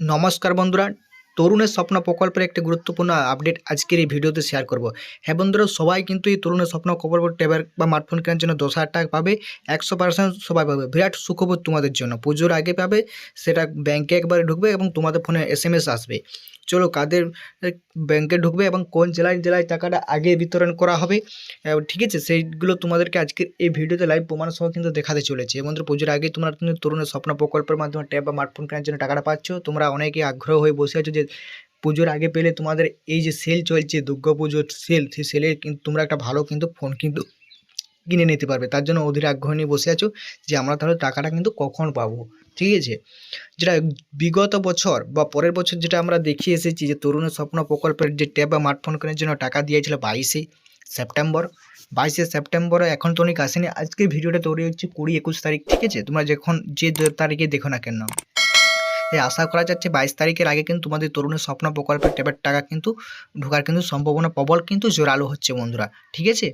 নমস্কার বন্ধুরা তরুণের স্বপ্ন প্রকল্পের একটি গুরুত্বপূর্ণ আপডেট আজকের এই ভিডিওতে শেয়ার করব। হ্যাঁ বন্ধুরা, সবাই কিন্তু এই তরুণের স্বপ্ন প্রকল্প ট্যাবের বা স্মার্টফোন কেনার জন্য দশ হাজার টাকা পাবে, একশো পার্সেন্ট সবাই পাবে। বিরাট সুখবর তোমাদের জন্য। পুজোর আগে পাবে, সেটা ব্যাংকে একবারে ঢুকবে এবং তোমাদের ফোনে এস এম এস আসবে। চলো কাদের ব্যাংকে ঢুকবে এবং কোন জেলায় জেলায় টাকাটা আগে বিতরণ করা হবে ঠিক আছে? সেইগুলো তোমাদেরকে আজকের এই ভিডিওতে লাইভ প্রমাণ সহ কিন্তু দেখাতে চলেছে। এবং পুজোর আগে তোমরা তরুণের স্বপ্ন প্রকল্পের মাধ্যমে ট্যাব বা স্মার্টফোন কেনার জন্য টাকাটা পাচ্ছ। তোমরা অনেকে আগ্রহ হয়ে বসে আছো যে পুজোর আগে পেলে তোমাদের এই যে সেল চলছে, দুর্গা পুজোর সেল সেই সেলে কিন্তু তোমরা একটা ভালো কিন্তু ফোন কিন্তু কিনে নিতে পারবে। তার জন্য অধীর আগ্রহ নিয়ে বসে আছো যে আমরা তাহলে টাকাটা কিন্তু কখন পাবো, ঠিক আছে? যেটা বিগত বছর বা পরের বছর যেটা আমরা দেখিয়ে এসেছি যে তরুণের স্বপ্ন প্রকল্পের যে ট্যাব বা স্মার্টফোন কেনার জন্য টাকা দিয়েছিল বাইশে সেপ্টেম্বর। বাইশে সেপ্টেম্বরে এখন তো অনেক আসেনি। আজকে ভিডিওটা তৈরি হচ্ছে কুড়ি একুশ তারিখ, ঠিক আছে? তোমরা যখন যে তারিখে দেখো না কেন। এই আশা করা যাচ্ছে বাইশ তারিখের আগে কিন্তু তোমাদের তরুণের স্বপ্ন প্রকল্পের ট্যাবের টাকা কিন্তু ঢোকার কিন্তু সম্ভাবনা প্রবল কিন্তু জোরালো হচ্ছে বন্ধুরা, ঠিক আছে?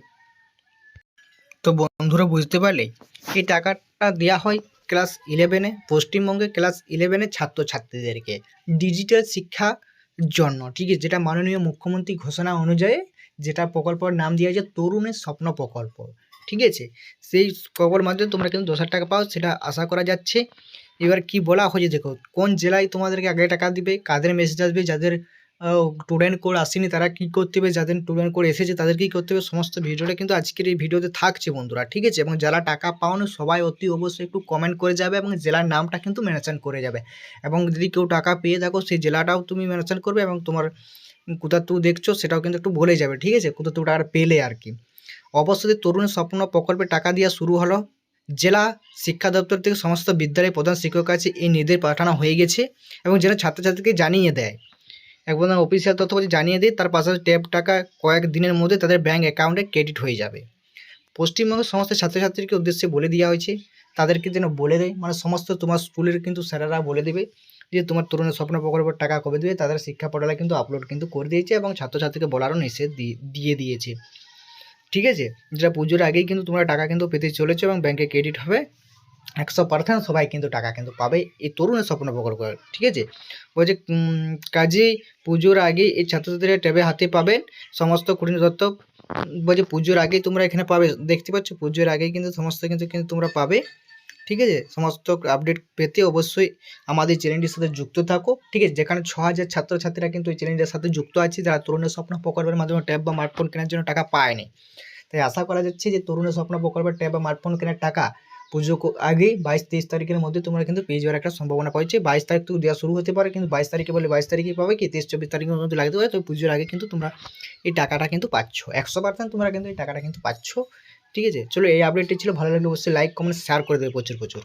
তো বন্ধুরা বুঝতে পারলে এই টাকাটা দেওয়া হয় ক্লাস ইলেভেনে পশ্চিমবঙ্গে ক্লাস ইলেভেনে ছাত্রছাত্রীদেরকে ডিজিটাল শিক্ষা জন্য, ঠিক আছে? যেটা মাননীয় মুখ্যমন্ত্রী ঘোষণা অনুযায়ী যেটা প্রকল্পের নাম দেওয়া হয়েছে তরুণের স্বপ্ন প্রকল্প। ঠিক আছে? সেই প্রকল্পের মাধ্যমে তোমরা কিন্তু দশ হাজার টাকা পাও, সেটা আশা করা যাচ্ছে। এবার কি বলা হয়েছে দেখো, কোন জেলায় তোমাদেরকে আগে টাকা দিবে, কাদের মেসেজ আসবে, যাদের স্টুডেন্ট কোড আসেনি তারা কী করতে হবে, যাদের স্টুডেন্ট কোড এসেছে তাদের কী করতে হবে, সমস্ত ভিডিওটা কিন্তু আজকের এই ভিডিওতে থাকছে বন্ধুরা, ঠিক আছে? এবং যারা টাকা পাওয়ানো সবাই অতি অবশ্যই একটু কমেন্ট করে যাবে এবং জেলার নামটা কিন্তু মেনশন করে যাবে। এবং যদি কেউ টাকা পেয়ে থাকো, সেই জেলাটাও তুমি মেনশন করবে এবং তোমার কোথা তুমি দেখছ সেটাও কিন্তু একটু বলে যাবে, ঠিক আছে? কোথা তুমি টাকা পেলে আর কি। অবশ্যই তরুণের স্বপ্ন প্রকল্পে টাকা দেওয়া শুরু হলো। জেলা শিক্ষা দপ্তর থেকে সমস্ত বিদ্যালয়ের প্রধান শিক্ষকের কাছে এই নির্দেশ পাঠানো হয়ে গেছে এবং যেন ছাত্রছাত্রীকে জানিয়ে দেয়। একবার অফিসিয়াল তথ্য জানিয়ে দিই তার পাশাপাশি ট্যাব টাকা কয়েক দিনের মধ্যে তাদের ব্যাঙ্ক অ্যাকাউন্টে ক্রেডিট হয়ে যাবে। পশ্চিমবঙ্গের সমস্ত ছাত্রছাত্রীকে উদ্দেশ্যে বলে দেওয়া হয়েছে, তাদেরকে যেন বলে দেয় মানে সমস্ত তোমার স্কুলের কিন্তু স্যারেরা বলে দেবে যে তোমার তরুণের স্বপ্ন প্রকল্পের টাকা কবে দেবে, তাদের শিক্ষা পোর্টালে কিন্তু আপলোড কিন্তু করে দিয়েছে এবং ছাত্রছাত্রীকে বলারও নিষেধ দিয়ে- দিয়ে দিয়েছে। ঠিক আছে? যেটা পুজোর আগেই কিন্তু তোমরা টাকা কিন্তু পেতে চলেছো এবং ব্যাংকে ক্রেডিট হবে। একশো পার্সেন্ট সবাই কিন্তু টাকা কিন্তু পাবে। এই তরুণের স্বপ্ন প্রকল্প ঠিক আছে? বলছে কাজেই পুজোর আগে এই ছাত্রছাত্রীরা ট্যাবে হাতে পাবেন সমস্ত কঠিন দত্ত বলছে, পুজোর আগেই তোমরা এখানে পাবে। দেখতে পাচ্ছ, পুজোর আগেই কিন্তু সমস্ত কিন্তু কিন্তু তোমরা পাবে। ঠিক আছে? সমস্ত আপডেট পেতে অবশ্যই আমাদের চ্যানেলটির সাথে যুক্ত থাকো, ঠিক আছে? যেখানে ছ হাজার ছাত্রছাত্রীরা কিন্তু এই চ্যানেলটির সাথে যুক্ত আছে, যারা তরুণের স্বপ্ন প্রকল্পের মাধ্যমে ট্যাব বা স্মার্টফোন কেনার জন্য টাকা পায়নি। তাই আশা করা যাচ্ছে যে তরুণের স্বপ্ন প্রকল্পের ট্যাব বা স্মার্টফোন কেনার টাকা পুজো আগেই বাইশ তেইশ তারিখের মধ্যে তোমরা কিন্তু পেয়ে যাওয়ার একটা সম্ভাবনা পাচ্ছে। বাইশ তারিখ থেকে দেওয়া শুরু হতে পারে, কিন্তু বাইশ তারিখে বলে বাইশ তারিখে পাবে কি? তেইশ, চব্বিশ তারিখের মধ্যে লাগতে পারে, তো পুজোর আগে কিন্তু তোমরা এই টাকাটা কিন্তু পাচ্ছ। একশো পার্সেন্ট তোমরা কিন্তু এই টাকাটা কিন্তু পাচ্ছ। ঠিক আছে? চলো এই আপডেটটি ছিল, ভালো লাগলে অবশ্যই লাইক কমেন্ট শেয়ার করে দেবে প্রচুর প্রচুর।